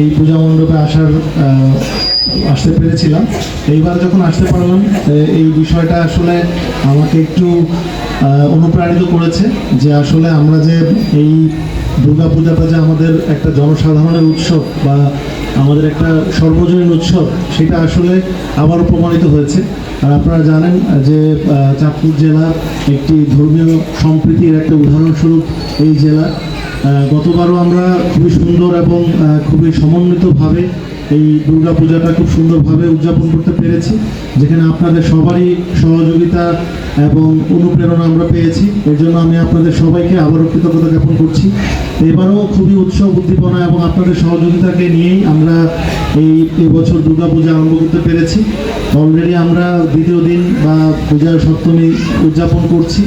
এই পূজা মণ্ডপে আসার আসতে পেরেছিলাম। এইবার যখন আসতে পারলাম এই বিষয়টা আসলে আমাকে একটু অনুপ্রাণিত করেছে যে আসলে আমরা যে এই দুর্গা পূজাটা যে আমাদের একটা জনসাধারণের উৎসব বা আমাদের একটা সর্বজনীন উৎসব, সেটা আসলে আবারও প্রমাণিত হয়েছে। আর আপনারা জানেন যে চাঁদপুর জেলা একটি ধর্মীয় সম্প্রীতির একটা উদাহরণস্বরূপ এই জেলা। গতবারও আমরা খুবই সুন্দর এবং খুবই সমন্বিতভাবে এই দুর্গা পূজাটা খুব সুন্দরভাবে উদযাপন করতে পেরেছি, যেখানে আপনাদের সবারই সহযোগিতা এবং অনুপ্রেরণা আমরা পেয়েছি। এর জন্য আমি আপনাদের সবাইকে আবারও কৃতজ্ঞতা জ্ঞাপন করছি। এবারও খুবই উৎসব উদ্দীপনা এবং আপনাদের সহযোগিতাকে নিয়েই আমরা এই এবছর দুর্গা পূজা আরম্ভ করতে পেরেছি। অলরেডি আমরা দ্বিতীয় দিন বা পূজা সপ্তমী উদযাপন করছি।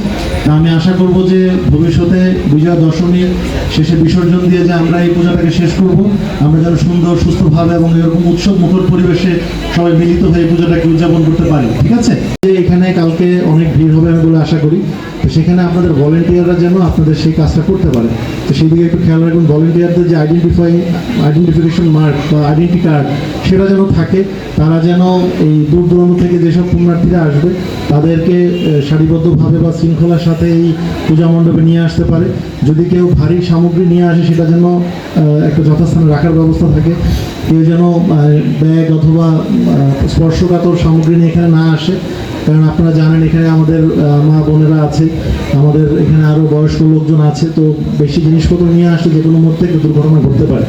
আমি আশা করব যে ভবিষ্যতে বিজয়া দশমীর শেষে বিসর্জন দিয়ে যে আমরা এই পূজাটাকে শেষ করব, আমরা যেন সুন্দর, সুস্থভাবে এবং এরকম উৎসব মুখর পরিবেশে সবাই মিলিত হয়ে পূজাটাকে উদযাপন করতে পারি। ঠিক আছে? এখানে কালকে অনেক ভিড় হবে আমি বলে আশা করি। তো সেখানে আপনাদের ভলেন্টিয়াররা যেন আপনাদের সেই কাজটা করতে পারে। তো সেই দিকে একটু খেয়াল রাখবেন ভলেন্টিয়ারদের যে আইডেন্টিফাই আইডেন্টিফিকেশন মার্ক বা আইডেন্টি কার্ড সেটা যেন থাকে, তারা যেন এই দূর দূরান্ত থেকে যেসব পুণ্যার্থীরা আসবে, তাদেরকে সারিবদ্ধভাবে বা শৃঙ্খলার সাথে এই পূজা মণ্ডপে নিয়ে আসতে পারে। যদি কেউ ভারী সামগ্রী নিয়ে আসে, সেটা যেন একটা যথাস্থানে রাখার ব্যবস্থা থাকে। কেউ যেন ব্যাগ অথবা স্পর্শকাতর সামগ্রী নিয়ে এখানে না আসে। কারণ আপনারা জানেন, এখানে আমাদের মা বোনেরা আছে, আমাদের এখানে আরও বয়স্ক লোকজন আছে, তো বেশি জিনিসপত্র নিয়ে আসলে যে কোনো মুহূর্তে দুর্ঘটনা ঘটতে পারে।